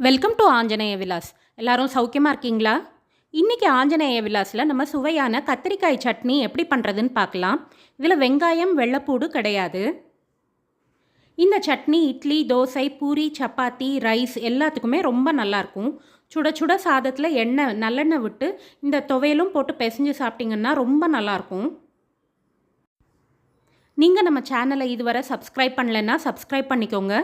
Welcome to Anjaneya Vilas எல்லாரும் சௌக்கியமாக இருக்கீங்களா? இன்றைக்கி ஆஞ்சநேய விலாஸில் நம்ம சுவையான கத்திரிக்காய் சட்னி எப்படி பண்ணுறதுன்னு பார்க்கலாம். இதில் வெங்காயம் வெள்ளைப்பூடு கிடையாது. இந்த சட்னி இட்லி தோசை பூரி சப்பாத்தி ரைஸ் எல்லாத்துக்குமே ரொம்ப நல்லாயிருக்கும் சுட சுட சாதத்தில் எண்ணெய் நல்லெண்ணெய் விட்டு இந்த துவையலும் போட்டு பிசைஞ்சு சாப்பிட்டிங்கன்னா ரொம்ப நல்லாயிருக்கும் நீங்கள் நம்ம சேனலை இதுவரை சப்ஸ்கிரைப் பண்ணலைன்னா சப்ஸ்கிரைப் பண்ணிக்கோங்க.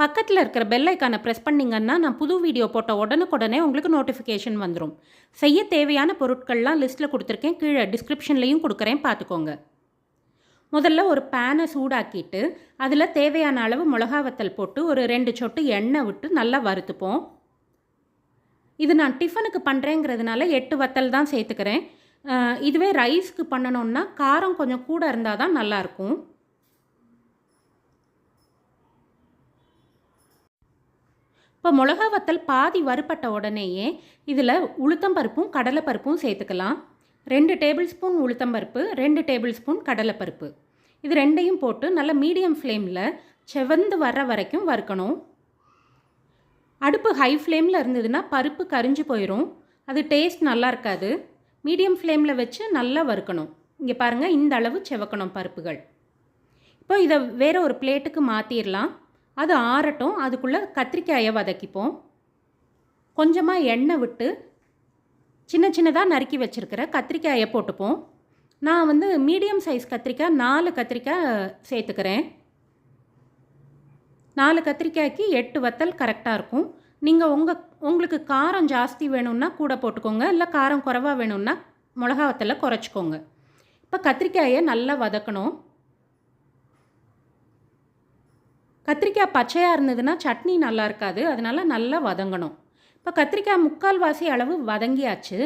பக்கத்தில் இருக்கிற பெல் ஐக்கானை ப்ரெஸ் பண்ணிங்கன்னா நான் புது வீடியோ போட்ட உடனுக்குடனே உங்களுக்கு நோட்டிஃபிகேஷன் வந்துடும் செய்ய தேவையான பொருட்கள்லாம் லிஸ்ட்டில் கொடுத்துருக்கேன். கீழே டிஸ்கிரிப்ஷன்லையும் கொடுக்குறேன். பார்த்துக்கோங்க. முதல்ல ஒரு பேனை சூடாக்கிட்டு அதில் தேவையான அளவு மிளகா வத்தல் போட்டு ஒரு ரெண்டு சொட்டு எண்ணெய் விட்டு நல்லா வறுத்துப்போம். இது நான் டிஃபனுக்கு பண்ணுறேங்கிறதுனால எட்டு வத்தல் தான் சேர்த்துக்கிறேன். இதுவே ரைஸ்க்கு பண்ணணுன்னா காரம் கொஞ்சம் கூட இருந்தால் தான் நல்லாயிருக்கும். இப்போ மிளகா வத்தல் பாதி வறுப்பட்ட உடனேயே இதில் உளுத்தம்பருப்பும் கடலைப்பருப்பும் சேர்த்துக்கலாம். ரெண்டு டேபிள் ஸ்பூன் உளுத்தம்பருப்பு ரெண்டு டேபிள் ஸ்பூன் கடலைப்பருப்பு இது ரெண்டையும் போட்டு நல்ல மீடியம் ஃப்ளேமில் செவந்து வர்ற வரைக்கும் வறுக்கணும். அடுப்பு ஹை ஃப்ளேமில் இருந்ததுன்னா பருப்பு கரிஞ்சு போயிடும் அது டேஸ்ட் நல்லா இருக்காது. மீடியம் ஃப்ளேமில் வச்சு நல்லா வறுக்கணும். இங்கே பாருங்கள் இந்த அளவு செவக்கணும் பருப்புகள். இப்போ இதை வேறு ஒரு பிளேட்டுக்கு மாற்றிடலாம் அது ஆறட்டும் அதுக்குள்ளே கத்திரிக்காயை வதக்கிப்போம். கொஞ்சமாக எண்ணெய் விட்டு சின்ன சின்னதாக நறுக்கி வச்சுருக்கிற கத்திரிக்காயை போட்டுப்போம். நான் வந்து மீடியம் சைஸ் கத்திரிக்காய் நாலு கத்திரிக்காய் சேர்த்துக்கிறேன். நாலு கத்திரிக்காய்க்கு எட்டு வத்தல் கரெக்டாக இருக்கும். நீங்கள் உங்கள் உங்களுக்கு காரம் ஜாஸ்தி வேணும்னா கூட போட்டுக்கோங்க. இல்லை காரம் குறைவாக வேணும்னா மிளகாவத்தில் குறைச்சிக்கோங்க. இப்போ கத்திரிக்காயை நல்லா வதக்கணும். கத்திரிக்காய் பச்சையாக இருந்ததுன்னா சட்னி நல்லா இருக்காது. அதனால் நல்லா வதங்கணும். இப்போ கத்திரிக்காய் முக்கால்வாசி அளவு வதங்கியாச்சு.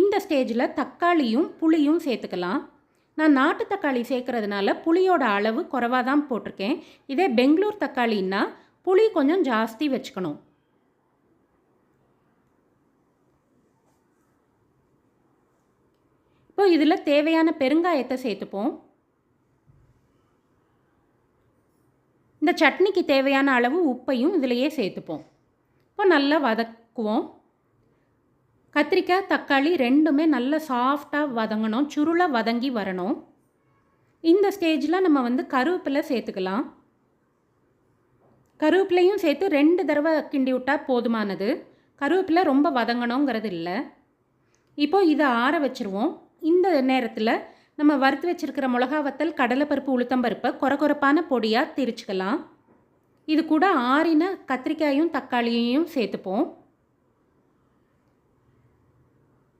இந்த ஸ்டேஜில் தக்காளியும் புளியும் சேர்த்துக்கலாம். நான் நாட்டு தக்காளி சேர்க்கறதுனால புளியோட அளவு குறைவாக தான் போட்டிருக்கேன். இதே பெங்களூர் தக்காளின்னா புளி கொஞ்சம் ஜாஸ்தி வச்சுக்கணும் இப்போ இதில் தேவையான பெருங்காயத்தை சேர்த்துப்போம். இந்த சட்னிக்கு தேவையான அளவு உப்பையும் இதிலையே சேர்த்துப்போம். இப்போ நல்லா வதக்குவோம். கத்திரிக்காய் தக்காளி ரெண்டுமே நல்லா சாஃப்டாக வதங்கணும். சுருளாக வதங்கி வரணும். இந்த ஸ்டேஜில் நம்ம வந்து கருவேப்பிலை சேர்த்துக்கலாம். கருவேப்பிலையும் சேர்த்து ரெண்டு தடவை கிண்டி விட்டால் போதுமானது. கருவேப்பிலை ரொம்ப வதங்கணுங்கிறது இல்லை. இப்போது இதை ஆற வச்சுருவோம். இந்த நேரத்தில் நம்ம வறுத்து வச்சுருக்கிற மிளகா வத்தல் கடலைப்பருப்பு உளுத்தம்பருப்பை கொர கொரப்பான பொடியாக திரிச்சுக்கலாம். இது கூட ஆறின கத்திரிக்காயும் தக்காளியையும் சேர்த்துப்போம்.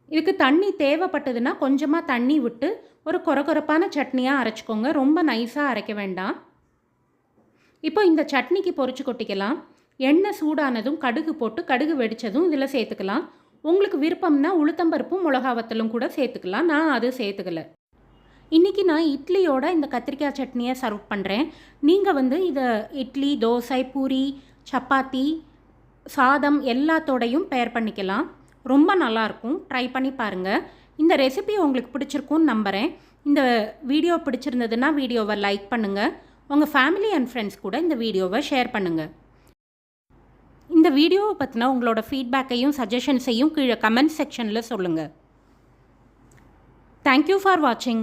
இதுக்கு தண்ணி தேவைப்பட்டதுன்னா கொஞ்சமாக தண்ணி விட்டு ஒரு கொரகொரப்பான சட்னியாக அரைச்சிக்கோங்க. ரொம்ப நைஸாக அரைக்க வேண்டாம். இப்போ இந்த சட்னிக்கு பொறிச்சு கொட்டிக்கலாம். எண்ணெய் சூடானதும் கடுகு போட்டு கடுகு வெடித்ததும் இதில் சேர்த்துக்கலாம். உங்களுக்கு விருப்பம்னா உளுத்தம்பருப்பும் மிளகா வத்தலும் கூட சேர்த்துக்கலாம். நான் அது சேர்த்துக்கல. இன்றைக்கி நான் இட்லியோட இந்த கத்திரிக்காய் சட்னியை சர்வ் பண்ணுறேன் நீங்கள் வந்து இதை இட்லி தோசை பூரி சப்பாத்தி சாதம் எல்லாத்தோடையும் பேர் பண்ணிக்கலாம். ரொம்ப நல்லாயிருக்கும் ட்ரை பண்ணி பாருங்கள் இந்த ரெசிபி உங்களுக்கு பிடிச்சிருக்கும்னு நம்புகிறேன் இந்த வீடியோ பிடிச்சிருந்ததுன்னா வீடியோவை லைக் பண்ணுங்கள் உங்கள் ஃபேமிலி அண்ட் ஃப்ரெண்ட்ஸ் கூட இந்த வீடியோவை ஷேர் பண்ணுங்கள் இந்த வீடியோவை பற்றின உங்களோட ஃபீட்பேக்கையும் சஜஷன்ஸையும் கீழே கமெண்ட் செக்ஷனில் சொல்லுங்கள் தேங்க்யூ ஃபார் வாட்சிங்